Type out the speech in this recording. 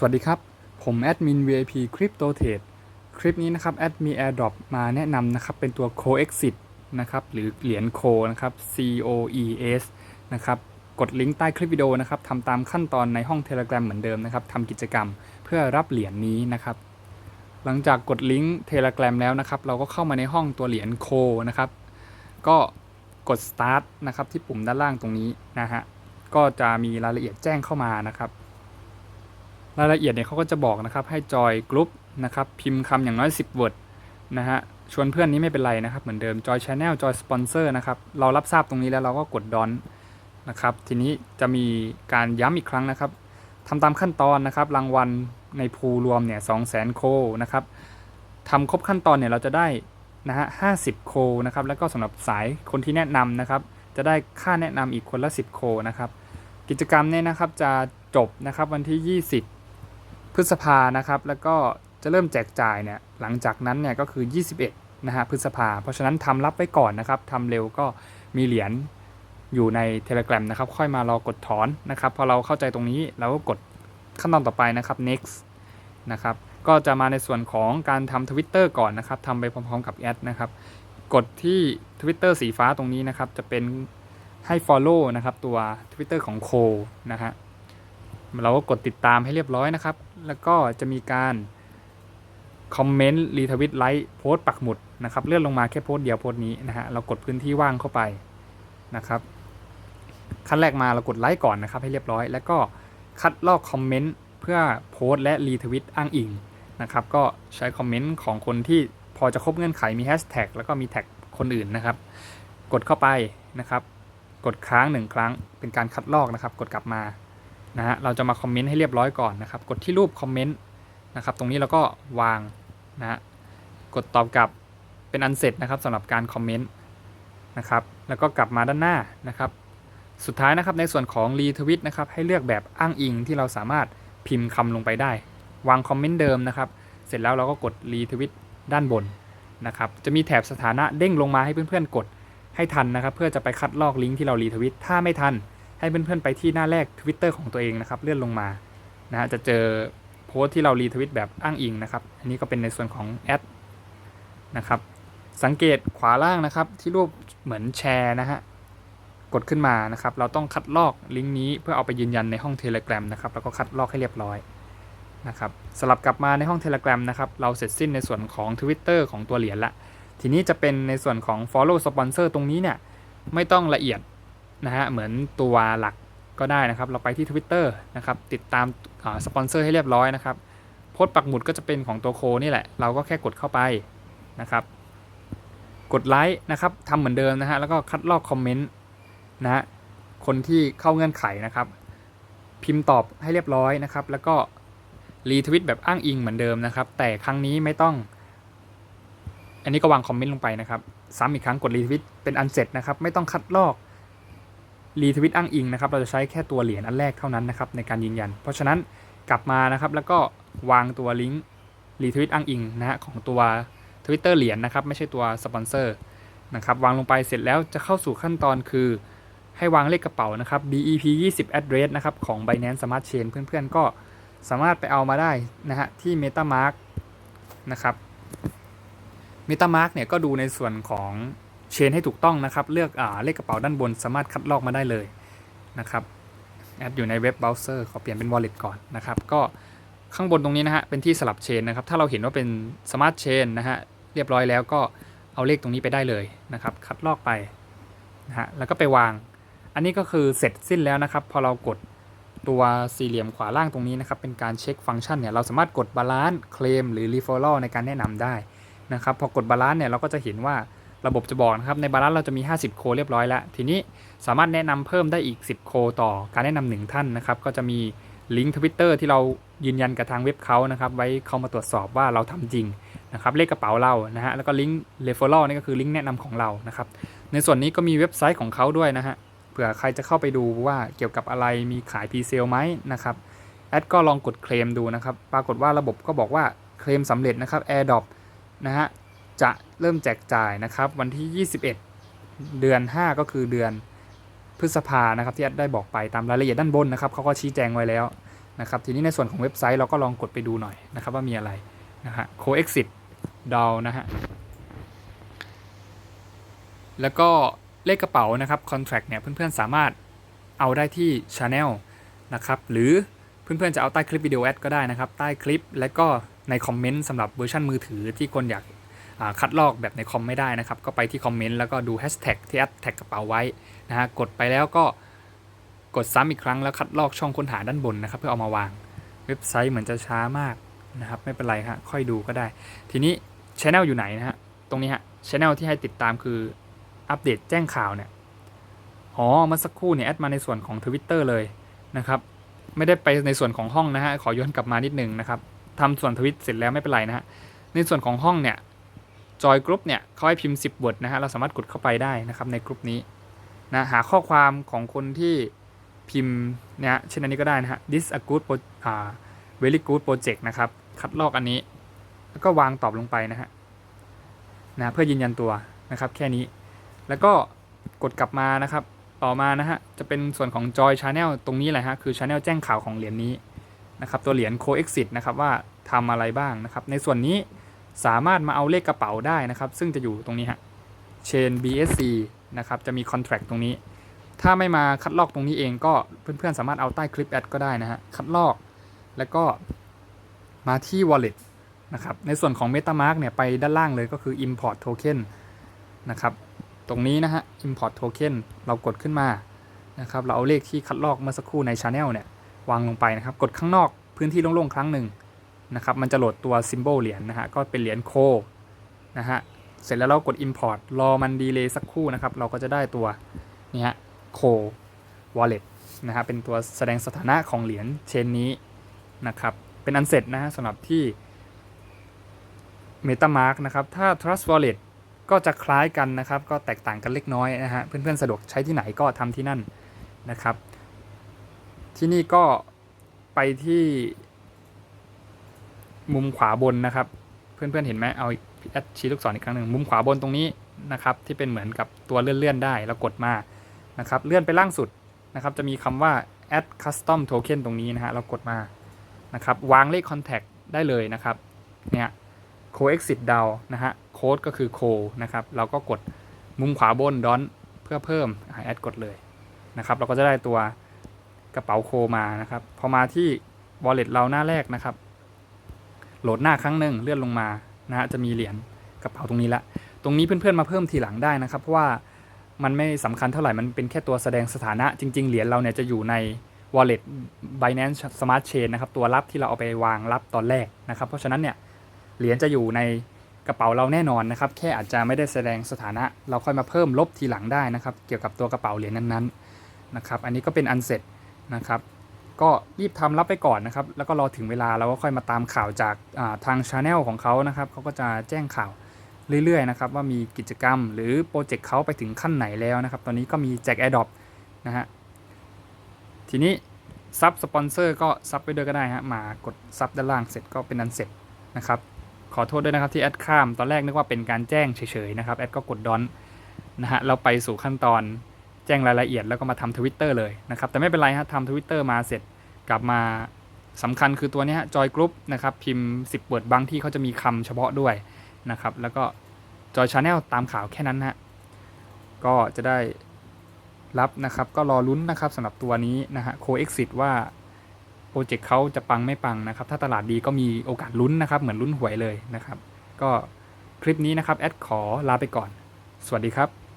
สวัสดีครับ ผมแอดมิน VIP Crypto Trade คลิปนี้นะครับแอดมี AirDrop มาแนะนำนะครับ เป็นตัว CoExit นะครับ หรือเหรียญ Co นะครับ COES นะครับ กดลิงก์ใต้คลิปวิดีโอนะครับทำตามขั้นตอนในห้อง Telegram เหมือนเดิมนะครับทำกิจกรรมเพื่อรับเหรียญนี้นะครับ หลังจากกดลิงก์ Telegram แล้วนะครับ เราก็เข้ามาในห้องตัวเหรียญ Co นะครับ ก็กด start นะครับที่ปุ่มด้านล่างตรงนี้นะฮะ ก็จะมีรายละเอียดแจ้งเข้ามานะครับ รายละเอียดเนี่ยเขาก็จะบอกนะครับให้จอยกลุ่มนะครับพิมพ์คำอย่างน้อย 10 word นะฮะชวนเพื่อนนี้ไม่เป็นไรนะครับ เหมือนเดิมจอยชาแนลจอยสปอนเซอร์นะครับเรารับทราบตรงนี้แล้วเราก็กดดอนนะครับทีนี้จะมีการย้ำอีกครั้งนะครับทำตามขั้นตอนนะครับ รางวัลในภูรวมเนี่ยสองแสนโคนะครับทำครบขั้นตอนเนี่ยเราจะได้นะฮะห้าสิบโคนะครับแล้วก็สำหรับสายคนที่แนะนำนะครับ จะได้ค่าแนะนำอีกคนละ 10 โคนะครับ กิจกรรมเนี่ยนะครับจะจบนะครับวันที่ 20 พฤษภานะครับ แล้วก็จะเริ่มแจกจ่ายเนี่ยหลังจากนั้นเนี่ยก็คือ 21นะฮะพฤษภา เพราะฉะนั้นทำรับไว้ก่อนนะครับทำเร็วก็มีเหรียญอยู่ใน Telegram นะครับ ค่อยมารอกดถอนนะครับ พอเราเข้าใจตรงนี้เราก็กดขั้นตอนต่อไปนะครับ next นะครับ ก็จะมาในส่วนของการทำ Twitter ก่อนนะครับทำไปพร้อมๆกับแอดนะครับ กดที่ Twitter สีฟ้าตรงนี้นะครับ จะเป็นให้ Follow นะครับ ตัว Twitter ของโคนะฮะ เราก็กดติดตามให้เรียบร้อยนะครับ แล้วก็จะมีการคอมเมนต์รีทวิตไลค์โพสต์ปักหมุดนะครับเลื่อนลงมาแค่โพสต์เดียวโพสต์นี้นะฮะเรากดพื้นที่ว่างเข้าไปนะครับขั้นแรกมาเรากดไลค์ก่อนนะครับให้เรียบร้อย แล้วก็คัดลอกคอมเมนต์เพื่อโพสต์และรีทวิตอ้างอิงนะครับก็ใช้คอมเมนต์ของคนที่พอจะครบเงื่อนไขมีแฮชแท็กแล้วก็มีแท็กคนอื่นนะครับ กดเข้าไปนะครับ กดค้างหนึ่งครั้งเป็นการคัดลอกนะครับ กดกลับมา นะฮะเราจะมาคอมเมนต์ให้เรียบร้อยก่อนนะครับ กดที่รูปคอมเมนต์นะครับ ตรงนี้เราก็วางนะฮะกดตอบกลับเป็นอันเสร็จนะครับสำหรับการคอมเมนต์นะครับ แล้วก็กลับมาด้านหน้านะครับ สุดท้ายนะครับในส่วนของรีทวิตนะครับ ให้เลือกแบบอ้างอิงที่เราสามารถพิมพ์คำลงไปได้ วางคอมเมนต์เดิมนะครับ เสร็จแล้วเราก็กดรีทวิตด้านบนนะครับ จะมีแถบสถานะเด้งลงมาให้เพื่อนๆกดให้ทันนะครับ เพื่อจะไปคัดลอกลิงก์ที่เรารีทวิตถ้าไม่ทัน ให้เพื่อนๆไปที่หน้าแรก Twitter ของตัวเองนะครับเลื่อนลงมานะฮะจะเจอโพสต์ที่เรารีทวิตแบบอ้างอิงนะครับอันนี้ก็เป็นในส่วนของแอดนะครับสังเกตขวาล่างนะครับที่รูปเหมือนแชร์นะฮะกดขึ้นมานะครับ เราต้องคัดลอกลิงก์นี้เพื่อเอาไปยืนยันในห้อง Telegram นะครับ แล้วก็คัดลอกให้เรียบร้อยนะครับสลับกลับมาในห้อง Telegram นะครับ เราเสร็จสิ้นในส่วนของ Twitter ของตัวเหรียญละ ทีนี้จะเป็นในส่วนของ follow sponsor ตรงนี้เนี่ย ไม่ต้องละเอียด นะฮะเหมือนตัวหลักก็ได้นะครับ เราไปที่ Twitter นะครับ ติดตามสปอนเซอร์ให้เรียบร้อยนะครับโพสต์ปักหมุดก็จะเป็นของตัวโคนี่แหละ เราก็แค่กดเข้าไปนะครับ กดไลค์นะครับทำเหมือนเดิมนะฮะแล้วก็คัดลอกคอมเมนต์นะฮะคนที่เข้าเงื่อนไขนะครับ พิมพ์ตอบให้เรียบร้อยนะครับ แล้วก็รีทวิตแบบอ้างอิงเหมือนเดิมนะครับ แต่ครั้งนี้ไม่ต้อง อันนี้ก็วางคอมเมนต์ลงไปนะครับ ซ้ำอีกครั้งกดรีทวิตเป็นอันเสร็จนะครับ ไม่ต้องคัดลอก รีทวิตอ้างอิงนะครับ เราจะใช้แค่ตัวเหรียญอันแรกเท่านั้นนะครับในการยืนยัน เพราะฉะนั้นกลับมานะครับ แล้วก็วางตัวลิงก์รีทวิตอ้างอิงนะฮะของตัว Twitter เหรียญนะครับ ไม่ใช่ตัวสปอนเซอร์นะครับ วางลงไปเสร็จแล้วจะเข้าสู่ขั้นตอนคือ ให้วางเลขกระเป๋านะครับ BEP 20 address นะครับของ Binance Smart Chain เพื่อนๆก็สามารถไปเอามาได้นะฮะที่ MetaMask นะครับ MetaMask เนี่ยก็ดูในส่วนของ เชนให้ถูกต้องนะครับ เลือกอเลขกระเป๋าด้านบนสามารถคัดลอกมาได้เลยนะครับแอดอยู่ในเว็บเบราว์เซอร์ขอเปลี่ยนเป็น Wallet ก่อนนะครับ ก็ข้างบนตรงนี้นะฮะเป็นที่สลับเชนนะครับ ถ้าเราเห็นว่าเป็น Smart Chain นะฮะเรียบร้อยแล้วก็เอาเลขตรงนี้ไปได้เลยนะครับ คัดลอกไปนะฮะแล้วก็ไปวาง อันนี้ก็คือเสร็จสิ้นแล้วนะครับ พอเรากดตัวสี่เหลี่ยมขวาล่างตรงนี้นะครับ เป็นการเช็คฟังก์ชันเนี่ยเราสามารถกดบาลานซ์เคลมหรือรีเฟอรัลในการแนะนำได้นะครับ พอกดบาลานซ์เนี่ยเราก็จะเห็นว่า ระบบจะบอกนะครับในบาลานซ์เราจะมี 50 โคเรียบร้อยแล้ว ทีนี้สามารถแนะนำเพิ่มได้อีก 10 โคต่อการแนะนำหนึ่งท่านนะครับ ก็จะมีลิงก์ทวิตเตอร์ที่เรายืนยันกับทางเว็บเขานะครับ ไว้เข้ามาตรวจสอบว่าเราทำจริงนะครับ เลขกระเป๋าเรานะฮะแล้วก็ลิงก์เรฟเฟอรัลนี่ก็คือลิงก์แนะนำของเรานะครับ ในส่วนนี้ก็มีเว็บไซต์ของเขาด้วยนะฮะเผื่อใครจะเข้าไปดูว่าเกี่ยวกับอะไรมีขายพรีเซลไหมนะครับแอดก็ลองกดเคลมดูนะครับ ปรากฏว่าระบบก็บอกว่าเคลมสำเร็จนะครับ AirDrop นะฮะ จะเริ่มแจกจ่ายนะครับวันที่ 21 เดือน 5 ก็คือเดือนพฤษภานะครับที่แอดได้บอกไปตามรายละเอียดด้านบนนะครับเขาก็ชี้แจงไว้แล้วนะครับทีนี้ในส่วนของเว็บไซต์เราก็ลองกดไปดูหน่อยนะครับว่ามีอะไรนะฮะ coexit DAO นะฮะแล้วก็เลขกระเป๋านะครับ contract เนี่ยเพื่อนๆสามารถเอาได้ที่ channel นะครับหรือเพื่อนๆจะเอาใต้คลิปวิดีโอแอดก็ได้นะครับ ใต้คลิปและก็ในคอมเมนต์สำหรับเวอร์ชันมือถือที่คนอยาก คัดลอกแบบในคอมไม่ได้นะครับ ก็ไปที่คอมเมนต์แล้วก็ดูแฮชแท็กที่แอดแท็กกระเป๋าไว้นะฮะกดไปแล้วก็กดซ้ำอีกครั้งแล้วคัดลอกช่องค้นหาด้านบนนะครับ เพื่อเอามาวาง เว็บไซต์เหมือนจะช้ามากนะครับไม่เป็นไรฮะค่อยดูก็ได้ ทีนี้ช anel อยู่ไหนนะฮะตรงนี้ฮะช anel ที่ให้ติดตามคืออัปเดตแจ้งข่าวเนี่ยอ๋อเมื่อสักครู่เนี่ยแอดมาในส่วนของ Twitter เลยนะครับไม่ได้ไปในส่วนของห้องนะฮะขอย้อนกลับมานิดนึงนะครับทำส่วนทวิตเสร็จแล้วไม่เป็นไรนะฮะในส่วนของห้องเนี่ย จอยกรุ๊ปเนี่ยเขาให้พิมพ์ 10 word นะฮะเราสามารถกดเข้าไปได้นะครับในกรุ๊ปนี้นะหาข้อความของคนที่พิมพ์เนี่ยเช่นอันนี้ก็ได้นะฮะ this a good pro อ่า very good project นะครับคัดลอกอันนี้ แล้วก็วางตอบลงไปนะฮะนะเพื่อยืนยันตัวนะครับแค่นี้ แล้วก็กดกลับมานะครับ ต่อมานะฮะจะเป็นส่วนของ Joy Channel ตรงนี้แหละฮะคือ Channel แจ้งข่าวของเหรียญนี้นะครับตัวเหรียญ Coexit นะครับว่าทำอะไรบ้างนะครับ ในส่วนนี้ สามารถมาเอาเลขกระเป๋าได้นะครับ ซึ่งจะอยู่ตรงนี้ฮะ Chain BSC นะครับจะมี Contract ตรงนี้ ถ้าไม่มาคัดลอกตรงนี้เองก็เพื่อนๆสามารถเอาใต้คลิปแอดก็ได้นะฮะคัดลอกแล้วก็มาที่ Wallet นะครับในส่วนของ MetaMask เนี่ยไปด้านล่างเลยก็คือ Import Token นะครับตรงนี้นะฮะ import token เรากดขึ้นมานะครับเราเอาเลขที่คัดลอกเมื่อสักครู่ใน channel เนี่ยวางลงไปนะครับ กดข้างนอกพื้นที่โล่งๆ ครั้งหนึ่ง นะครับมันจะโหลดตัว symbol เหรียญนะฮะก็เป็นเหรียญโคนะฮะเสร็จแล้วเรากด import รอมันดีเลย์สักครู่นะครับ เราก็จะได้ตัวนี่ฮะโค wallet นะฮะเป็นตัวแสดงสถานะของเหรียญเชนนี้นะครับ เป็นอันเสร็จนะฮะสำหรับที่ MetaMask นะครับ ถ้า Trust Wallet ก็จะคล้ายกันนะครับ ก็แตกต่างกันเล็กน้อยนะฮะ เพื่อนๆ สะดวกใช้ที่ไหนก็ทำที่นั่นนะครับ ที่นี่ก็ไปที่ มุมขวาบนนะครับ เพื่อนๆเห็นไหมเอาแอดชี้ลูกศรอีกครั้งหนึ่งมุมขวาบนตรงนี้นะครับ ที่เป็นเหมือนกับตัวเลื่อนๆได้แล้วกดมานะครับ เลื่อนไปล่างสุดนะครับ จะมีคำว่า add custom token ตรงนี้นะฮะเรากดมานะครับ วางเลข contact ได้เลยนะครับเนี่ย coexit DAO นะฮะโค้ดก็คือ co นะครับ เราก็กดมุมขวาบนดอนเพื่อเพิ่มแอดกดเลยนะครับ เราก็จะได้ตัวกระเป๋าโคมานะครับ พอมาที่ wallet เราหน้าแรกนะครับ โหลดหน้าครั้งหนึ่งเลื่อนลงมานะฮะจะมีเหรียญกระเป๋าตรงนี้ละ ตรงนี้เพื่อนๆมาเพิ่มทีหลังได้นะครับ เพราะว่ามันไม่สำคัญเท่าไหร่ มันเป็นแค่ตัวแสดงสถานะ จริง ๆ เหรียญเราเนี่ยจะอยู่ใน wallet Binance Smart Chain นะครับ ตัวรับที่เราเอาไปวางรับตอนแรกนะครับ เพราะฉะนั้นเนี่ยเหรียญจะอยู่ในกระเป๋าเราแน่นอนนะครับ แค่อาจจะไม่ได้แสดงสถานะ เราค่อยมาเพิ่มลบทีหลังได้นะครับ เกี่ยวกับตัวกระเป๋าเหรียญนั้นๆนะครับ อันนี้ก็เป็นอันเสร็จนะครับ ก็รีบทำรับไปก่อนนะครับ แล้วก็รอถึงเวลาเราก็ค่อยมาตามข่าวจากาทางช anel ของเขานะครับเขาก็จะแจ้งข่าวเรื่อยๆนะครับว่ามีกิจกรรมหรือโปรเจกต์เขาไปถึงขั้นไหนแล้วนะครับ ตอนนี้ก็มีแจก AirDrop นะฮะทีนี้ซับสปอนเซอร์ก็ซับไปด้วยก็ได้ฮะมากดซับด้านล่างเสร็จก็เป็นอันเสร็จนะครับขอโทษด้วยนะครับที่แอดข้ามตอนแรกนึกว่าเป็นการแจ้งเฉยๆนะครับแอดก็กดดอนนะฮะเราไปสู่ขั้นตอน แจ้งรายละเอียดแล้วก็มาทำทวิตเตอร์เลยนะครับ แต่ไม่เป็นไรฮะทำทวิตเตอร์มาเสร็จกลับมาสำคัญคือตัวนี้ฮะจอยกรุ๊ปนะครับ พิมพ์ 10 เวิร์ดบางที่เขาจะมีคำเฉพาะด้วยนะครับ แล้วก็จอยชาแนลตามข่าวแค่นั้นฮะก็จะได้รับนะครับ ก็รอลุ้นนะครับสำหรับตัวนี้นะฮะโคเอ็กซิสว่าโปรเจกต์เขาจะปังไม่ปังนะครับ ถ้าตลาดดีก็มีโอกาสลุ้นนะครับ เหมือนลุ้นหวยเลยนะครับ ก็คลิปนี้นะครับ แอดขอลาไปก่อน สวัสดีครับ